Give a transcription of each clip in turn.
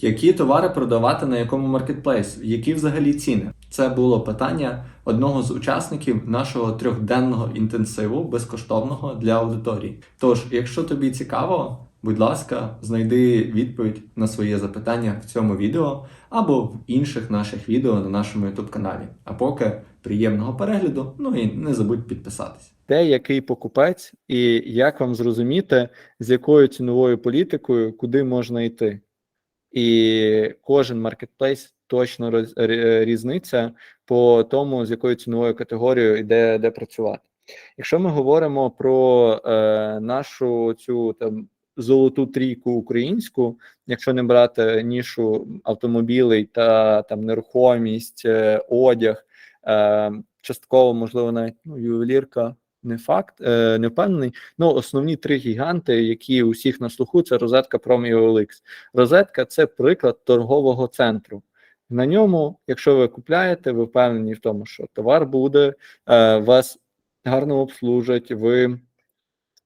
Які товари продавати на якому маркетплейс? Які взагалі ціни? Це було питання одного з учасників нашого трьохденного інтенсиву безкоштовного для аудиторії. Тож, якщо тобі цікаво, будь ласка, знайди відповідь на своє запитання в цьому відео або в інших наших відео на нашому YouTube каналі. А поки приємного перегляду, ну і не забудь підписатись. де який покупець, і як вам зрозуміти, з якою ціновою політикою куди можна йти. І кожен маркетплейс точно роз, різниця по тому, з якою ціновою категорією йде де працювати. Якщо ми говоримо про е, нашу цю там золоту трійку українську, якщо не брати нішу автомобілей та там нерухомість, е, одяг, е, частково, можливо, навіть ну, ювелірка, не факт, е, не впевнений. Ну, основні три гіганти, які усіх на слуху, це розетка Prom і OLX. Розетка це приклад торгового центру. На ньому, якщо ви купляєте, ви впевнені в тому, що товар буде, е, вас гарно обслужать, ви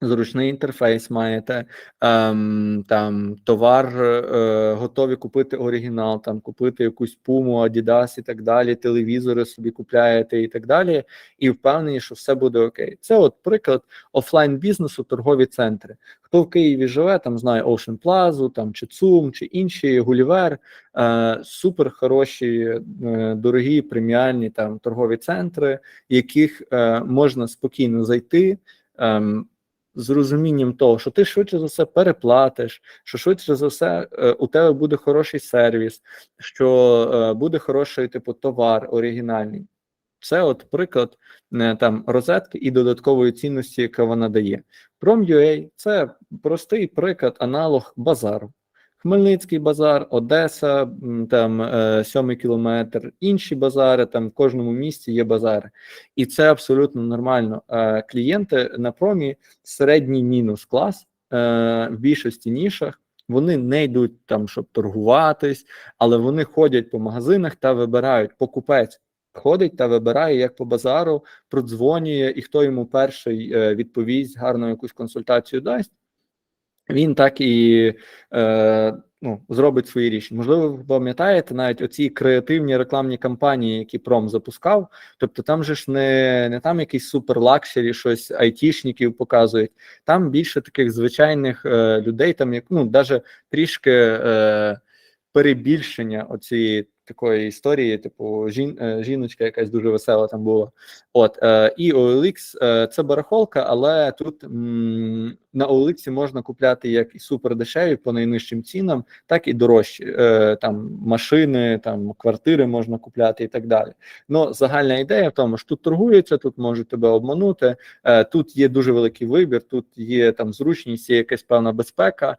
зручний інтерфейс маєте, ем, там товар е, готові купити оригінал, там купити якусь пуму, Adidas і так далі, телевізори собі купляєте і так далі, і впевнені, що все буде окей. Це от приклад офлайн бізнесу, торгові центри. Хто в Києві живе, там знає Ocean Plaza, там чи ЦУМ, чи інші Гулівер, е, супер хороші, е, дорогі преміальні там торгові центри, яких е, можна спокійно зайти. ем, з розумінням того, що ти швидше за все переплатиш, що швидше за все е, у тебе буде хороший сервіс, що е, буде хороший типу товар оригінальний. Це от приклад е, там розетки і додаткової цінності, яка вона дає. Prom.ua – це простий приклад, аналог базару. Хмельницький базар, Одеса, там е, сьомий кілометр, інші базари, там в кожному місті є базари. І це абсолютно нормально. Е, клієнти на промі середній мінус клас е, в більшості нішах. Вони не йдуть там, щоб торгуватись, але вони ходять по магазинах та вибирають покупець. Ходить та вибирає як по базару, продзвонює, і хто йому перший відповість, гарну якусь консультацію дасть, він так і е, ну, зробить свої рішення. Можливо, ви пам'ятаєте навіть оці креативні рекламні кампанії, які Пром запускав. Тобто там же ж не, не там якийсь супер лакшері, щось айтішників показують. Там більше таких звичайних е, людей, там як ну, навіть трішки е, перебільшення оцієї такої історії, типу жін, е, жіночка якась дуже весела там була. От е, і OLX е, це барахолка, але тут м, на OLX можна купляти як і супер дешеві по найнижчим цінам, так і дорожчі. Там машини, там квартири можна купляти і так далі. Ну загальна ідея в тому, що тут торгуються, тут можуть тебе обманути. Тут є дуже великий вибір, тут є там зручність, є якась певна безпека,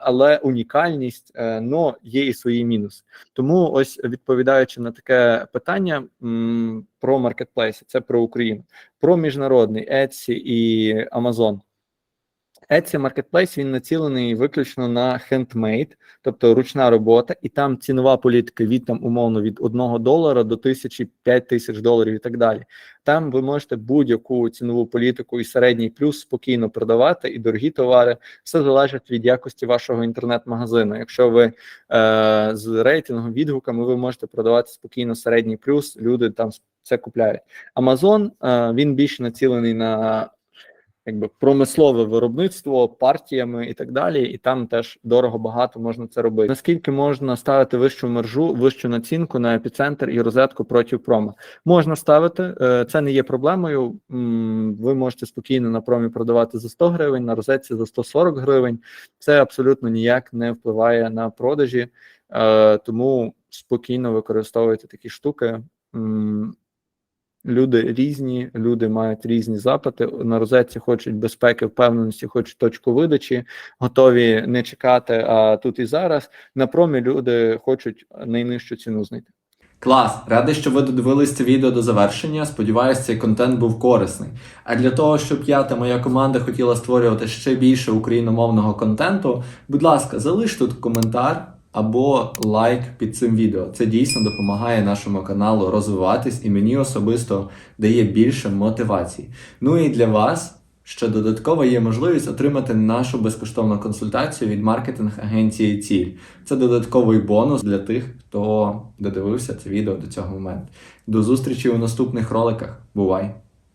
але унікальність, ну є і свої мінуси. Тому ось відповідаючи на таке питання м, про маркетплейси, це про Україну, про міжнародний Etsy і Amazon. Etsy Marketplace він націлений виключно на хендмейд, тобто ручна робота, і там цінова політика від там умовно від 1 долара до тисячі 5 тисяч доларів і так далі. Там ви можете будь-яку цінову політику і середній плюс спокійно продавати, і дорогі товари. Все залежить від якості вашого інтернет-магазину. Якщо ви е, з рейтингом, відгуками, ви можете продавати спокійно середній плюс, люди там це купляють. Amazon е, він більше націлений на якби промислове виробництво партіями і так далі, і там теж дорого багато можна це робити. Наскільки можна ставити вищу мержу, вищу націнку на епіцентр і розетку проти прома? Можна ставити, е, це не є проблемою. Ви можете спокійно на промі продавати за 100 гривень, на розетці за 140 гривень. Це абсолютно ніяк не впливає на продажі, е, тому спокійно використовуйте такі штуки. Люди різні, люди мають різні запити. На розетці хочуть безпеки, впевненості, хочуть точку видачі, готові не чекати, а тут і зараз. На промі люди хочуть найнижчу ціну знайти. Клас! Радий, що ви додивились це відео до завершення. Сподіваюсь, цей контент був корисний. А для того, щоб я та моя команда хотіла створювати ще більше україномовного контенту, будь ласка, залиш тут коментар або лайк під цим відео. Це дійсно допомагає нашому каналу розвиватись і мені особисто дає більше мотивації. Ну і для вас Ще додатково є можливість отримати нашу безкоштовну консультацію від маркетинг-агенції Ціль. Це додатковий бонус для тих, хто додивився це відео до цього моменту. До зустрічі у наступних роликах. Бувай!